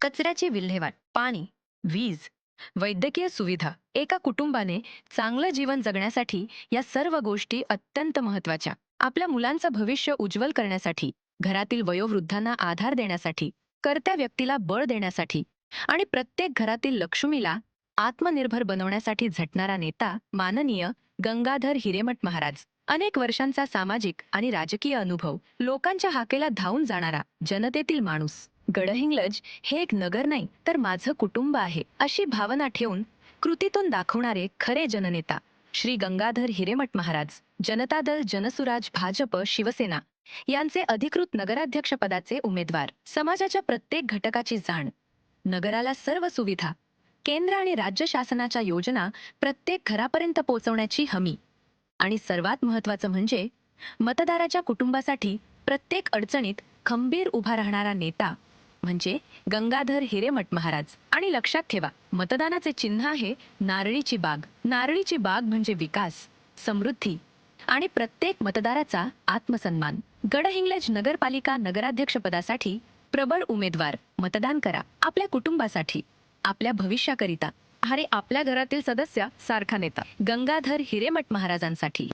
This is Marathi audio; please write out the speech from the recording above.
कचऱ्याची विल्हेवाट पाणी वीज वैद्यकीय सुविधा एका कुटुंबाने चांगलं जीवन जगण्यासाठी या सर्व गोष्टी अत्यंत महत्त्वाच्या आपल्या मुलांचं भविष्य उज्ज्वल करण्यासाठी घरातील वयोवृद्धांना आधार देण्यासाठी कर्त्या व्यक्तीला बळ देण्यासाठी आणि प्रत्येक घरातील लक्ष्मीला आत्मनिर्भर बनवण्यासाठी झटणारा नेता माननीय गंगाधर हिरेमठ महाराज. अनेक वर्षांचा सामाजिक आणि राजकीय अनुभव लोकांच्या हाकेला धावून जाणारा जनतेतील माणूस. गडहिंग्लज हे एक नगर नाही तर माझं कुटुंब आहे अशी भावना ठेवून कृतीतून दाखवणारे खरे जननेता श्री गंगाधर हिरेमठ महाराज जनता दल जनसुराज भाजप शिवसेना यांचे अधिकृत नगराध्यक्षपदाचे उमेदवार समाजाच्या प्रत्येक घटकाची जाण नगराला सर्व सुविधा केंद्र आणि राज्य शासनाच्या योजना प्रत्येक घरापर्यंत पोहोचवण्याची हमी. आणि सर्वात महत्वाचं म्हणजे मतदाराच्या कुटुंबासाठी प्रत्येक अडचणीत खंबीर उभा राहणारा नेता म्हणजे गंगाधर हिरेमठ महाराज. आणि लक्षात ठेवा मतदानाचे चिन्ह आहे नारळीची बाग. नारळीची बाग म्हणजे विकास समृद्धी आणि प्रत्येक मतदाराचा आत्मसन्मान. गडहिंग्लज नगरपालिका नगराध्यक्षपदासाठी प्रबळ उमेदवार. मतदान करा आपल्या कुटुंबासाठी आपल्या भविष्याकरिता. अरे आपल्या घरातील सदस्य सारखा नेता. गंगाधर हिरेमठ महाराजांसाठी.